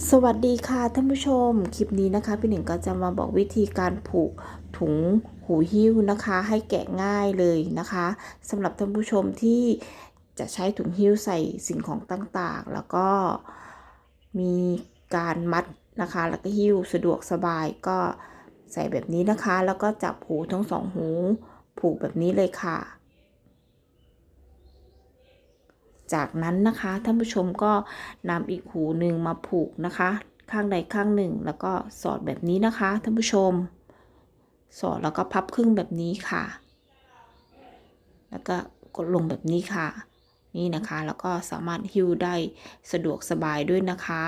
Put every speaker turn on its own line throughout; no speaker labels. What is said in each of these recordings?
สวัสดีค่ะท่านผู้ชม คลิปนี้นะคะ พี่หนึ่งก็จะมาบอกวิธีการผูกถุงหูหิ้วนะคะ ให้แกะง่ายเลยนะคะสำหรับท่านผู้ชมที่จะใช้ถุงหิ้วใส่สิ่งของต่างๆ แล้วก็มีการมัดนะคะ แล้วก็หิ้วสะดวกสบายก็ใส่แบบนี้นะคะ แล้วก็จับหูทั้งสองหูผูกแบบนี้เลยค่ะ จากนั้นนะคะท่านผู้ชมก็นำอีกหูหนึ่งมาผูกนะคะ ข้างใดข้างหนึ่ง แล้วก็สอดแบบนี้นะคะท่านผู้ชม สอดแล้วก็พับครึ่งแบบนี้ค่ะ แล้วก็กดลงแบบนี้ค่ะ นี่นะคะแล้วก็สามารถหิ้วได้สะดวกสบายด้วยนะคะ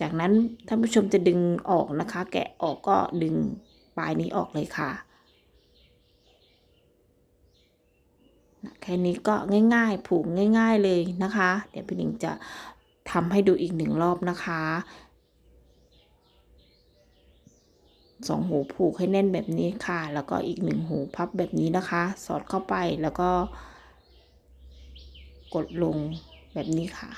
จากนั้นท่านผู้ชมจะดึงออกนะคะ แกะออกก็ดึงปลายนี้ออกเลยค่ะ แค่นี้ก็ง่ายๆ ผูกง่าย ๆเลยนะคะ เดี๋ยวพี่หนิงจะทำให้ดูอีกหนึ่งรอบนะคะสองหูผูกให้แน่นแบบนี้ค่ะ แล้วก็อีกหนึ่งหูพับแบบนี้นะคะ สอดเข้าไปแล้วก็ กดลงแบบนี้ค่ะ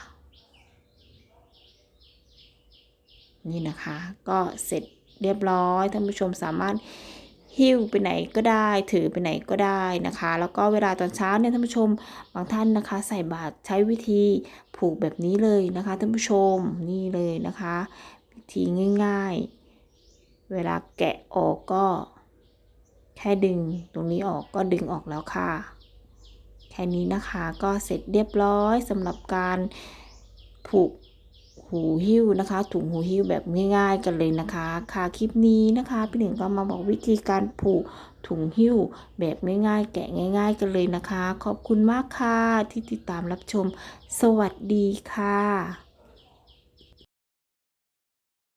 นี่นะคะ ก็เสร็จเรียบร้อยท่านผู้ชมสามารถ หิ้วไปไหนก็ได้ ถือไปไหนก็ได้นะคะ แล้วก็เวลาตอนเช้าเนี่ยท่านผู้ชมบางท่านนะคะ ใส่บาตรใช้วิธีผูกแบบนี้เลยนะคะท่านผู้ชมนี่เลยนะคะวิธีง่าย ๆ เวลาแกะออกก็ แค่ดึงตรงนี้ออกก็ดึงออกแล้วค่ะ แค่นี้นะคะก็เสร็จเรียบร้อยสำหรับการผูก หูหิ้วนะคะ ถุงหูหิ้วแบบง่าย ๆ กันเลยนะคะ ค่ะคลิปนี้นะคะ พี่หนึ่งก็มาบอกวิธีการผูกถุงหิ้วแบบง่ายๆ แกะง่าย ๆ กันเลยนะคะ ขอบคุณมากค่ะที่ติดตามรับชม สวัสดีค่ะ